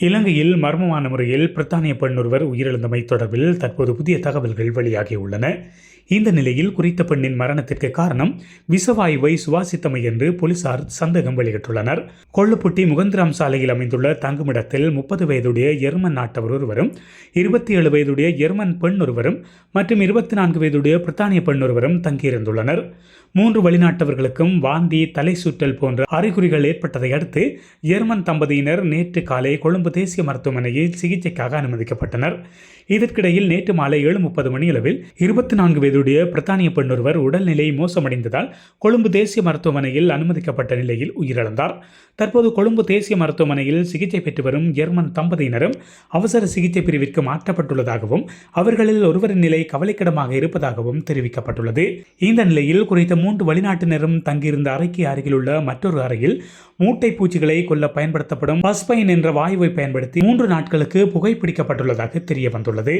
இலங்கையில் மர்மமான முறையில் பிரித்தானிய பெண் ஒருவர் உயிரிழந்தமை தொடர்பில் தற்போது புதிய தகவல்கள் வெளியாகியுள்ளன. இந்த நிலையில் குறித்த பெண்ணின் மரணத்திற்கு காரணம் விசவாயுவை சுவாசித்தமை என்று போலீசார் சந்தேகம் வெளியிட்டுள்ளனர். கொள்ளுப்புட்டி முகந்திராம் சாலையில் அமைந்துள்ள தங்குமிடத்தில் முப்பது வயதுடைய எர்மன் நாட்டவர் ஒருவரும் இருபத்தி ஏழு வயதுடைய எர்மன் பெண் ஒருவரும் மற்றும் இருபத்தி நான்கு வயதுடைய பிரித்தானிய பெண் ஒருவரும் தங்கியிருந்துள்ளனர். மூன்று வெளிநாட்டவர்களுக்கும் வாந்தி தலை சுற்றல் போன்ற அறிகுறிகள் ஏற்பட்டதை அடுத்து ஜெர்மன் தம்பதியினர் நேற்று காலை கொழும்பு தேசிய மருத்துவமனையில் சிகிச்சைக்காக அனுமதிக்கப்பட்டனர். இதற்கிடையில் நேற்று மாலை ஏழு முப்பது மணியளவில் இருபத்தி நான்கு வயதுடைய பிரித்தானிய பெண்ணொருவர் உடல்நிலை மோசமடைந்ததால் கொழும்பு தேசிய மருத்துவமனையில் அனுமதிக்கப்பட்ட நிலையில் உயிரிழந்தார். தற்போது கொழும்பு தேசிய மருத்துவமனையில் சிகிச்சை பெற்று வரும் ஜெர்மன் தம்பதியினரும் அவசர சிகிச்சை பிரிவிற்கு மாற்றப்பட்டுள்ளதாகவும் அவர்களில் ஒருவரின் நிலை கவலைக்கிடமாக இருப்பதாகவும் தெரிவிக்கப்பட்டுள்ளது. இந்த நிலையில் குறித்த மூன்று வெளிநாட்டினரும் தங்கியிருந்த அறைக்கு அருகிலுள்ள மற்றொரு அறையில் மூட்டை பூச்சிகளை கொல்ல பயன்படுத்தப்படும் பஸ்பைன் என்ற வாயுவை பயன்படுத்தி மூன்று நாட்களுக்கு புகைப்பிடிக்கப்பட்டுள்ளதாக தெரிய வந்துள்ளது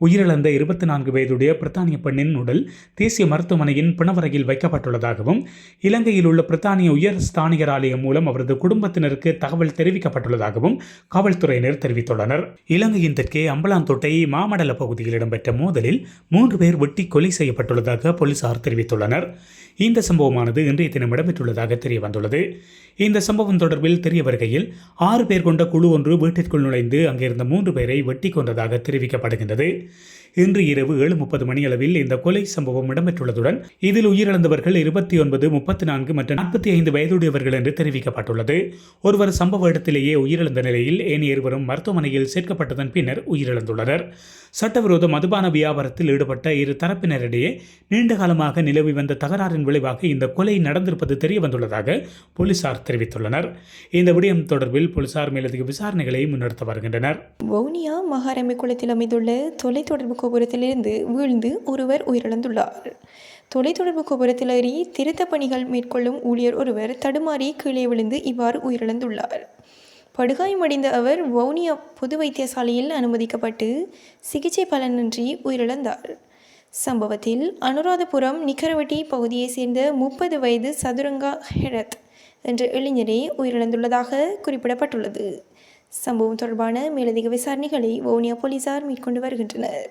உயிரிழந்த இருபத்தி நான்கு வயதுடைய பிரித்தானிய பெண்ணின் உடல் தேசிய மருத்துவமனையின் பிணவரையில் வைக்கப்பட்டுள்ளதாகவும் இலங்கையில் உள்ள பிரித்தானிய உயர் ஸ்தானிகர் ஆலயம் மூலம் அவரது குடும்பத்தினருக்கு தகவல் தெரிவிக்கப்பட்டுள்ளதாகவும் காவல்துறையினர் தெரிவித்துள்ளனர். இலங்கையின் தெற்கே அம்பலாந்தோட்டை மாமடல பகுதியில் இடம்பெற்ற மோதலில் மூன்று பேர் வெட்டி கொலை செய்யப்பட்டுள்ளதாக போலீசார் தெரிவித்துள்ளனர். இந்த சம்பவமானது இன்றைய தினம் இடம்பெற்றுள்ளதாக தெரிய வந்துள்ளது இந்த சம்பவம் தொடர்பில் தெரிய வருகையில் ஆறு பேர் கொண்ட குழு ஒன்று வீட்டிற்குள் நுழைந்து அங்கிருந்த மூன்று பேரை வெட்டி கொண்டதாக தெரிவிக்கப்படுகின்றது. இன்று இரவு ஏழு முப்பது மணியளவில் இந்த கொலை சம்பவம் இடம்பெற்றுள்ளதுடன் இதில் உயிரிழந்தவர்கள் இருபத்தி ஒன்பது முப்பத்தி நான்கு மற்றும் நாற்பத்தி ஐந்து வயதுடையவர்கள் என்று தெரிவிக்கப்பட்டுள்ளது. ஒருவர் சம்பவ இடத்திலேயே உயிரிழந்த நிலையில் ஏனைய இருவரும் மருத்துவமனையில் சேர்க்கப்பட்டதன் பின்னர் உயிரிழந்துள்ளனர். சட்டவிரோத மதுபான வியாபாரத்தில் ஈடுபட்ட இரு தரப்பினரிடையே நீண்ட காலமாக நிலவி வந்த தகராறின் விளைவாக இந்த கொலை நடந்திருப்பது தெரிய வந்துள்ளதாக போலீசார் தெரிவித்துள்ளனர். இந்த விடயம் தொடர்பில் போலீசார் மேலதிக விசாரணைகளை முன்னெடுத்து வருகின்றனர். வவுனியா மகாரமை குளத்தில் அமைந்துள்ள தொலைத்தொடர்பு கோபுரத்திலிருந்து வீழ்ந்து ஒருவர் உயிரிழந்துள்ளார். தொலைத்தொடர்பு கோபுரத்தில் ஏறி திருத்த பணிகள் மேற்கொள்ளும் ஊழியர் ஒருவர் தடுமாறி கீழே விழுந்து இவ்வாறு உயிரிழந்துள்ளார். படுகாயமடைந்த அவர் வவுனியா பொது வைத்தியசாலையில் அனுமதிக்கப்பட்டு சிகிச்சை பலனின்றி உயிரிழந்தார். சம்பவத்தில் அனுராதபுரம் நிக்கரவட்டி பகுதியைச் சேர்ந்த முப்பது வயது சதுரங்கா ஹெரத் என்ற இளைஞரே உயிரிழந்துள்ளதாக குறிப்பிடப்பட்டுள்ளது. சம்பவம் தொடர்பான மேலதிக விசாரணைகளை வவுனியா போலீசார் மேற்கொண்டு வருகின்றனர்.